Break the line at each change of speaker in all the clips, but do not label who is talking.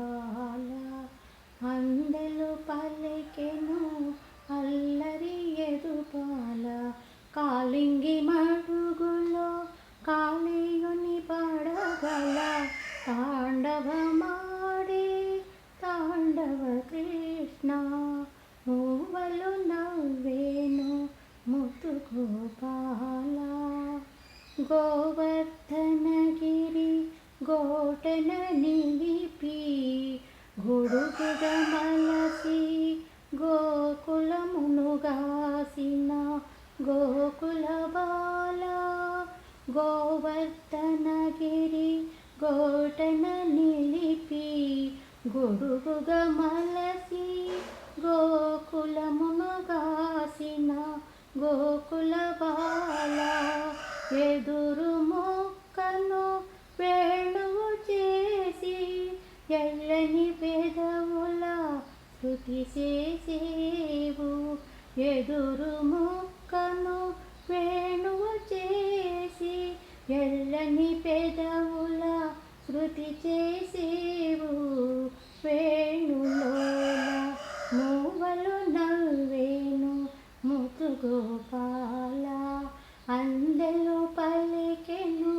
పాల అందెలు పలికెను అల్లరి ఎదుపాల. కాలింగి మడుగులో కాలియుని పడగల. తాండవమాడి తాండవ కృష్ణ మూవలు నవ్వేను ముద్దు గోపాల గోవర్ధనకి గోటన నిలిపి గొడుగుడ మలసి గోకులమునుగాసిన గోకుల బాల గోవర్ధనగిరి గోటన నిలిపి గొడుగుగ మలసి గోకులమునుగాసిన గోకుల బాల ఎదురు ఎల్లని పెదవుల స్థుతి చేసేవు. ఎదురు ముక్కను వేణువు చేసి ఎల్లని పెదవుల శృతి చేసేవు వేణులోన మూవలు నవ్వేను ముతు గోపాల అందెలు పలికెను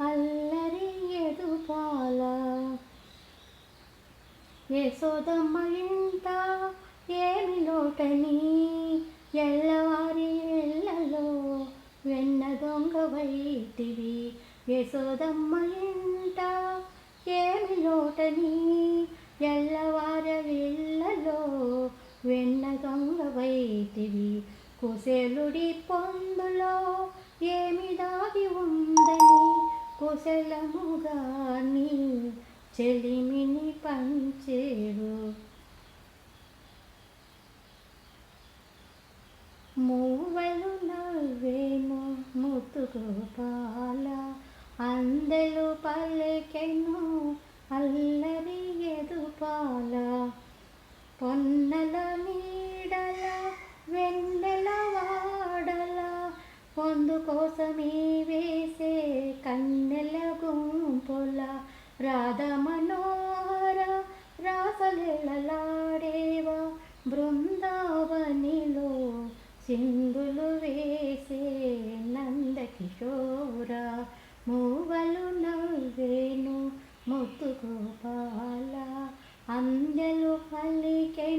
అల్లరి ఎదుపాల యశోదమ్మ ఇంత ఏమి లోటని ఎల్లవారి ఎల్లలో వెన్న దొంగ వైటివి యశోదమ్మ ఇంత ఏమి లోటని ఎల్లవార వెళ్ళలో వెన్న దొంగ వైటివి కుశలుడి పొందులో ఏమి దాగి ఉందని కుశలముగా నీ చెలిమిని పంచేరు మూవలు నవ్వేమో ముతు గోపాల అందెలు పలికెను అల్లరి ఎదుపాల. పొన్నల నీడల వెన్నెల వాడల పొందు కోసమే సింధులు వేసే నందకిషోర మూవలు నవ్వేను ముద్దు గోపాల అందెలు పలికెను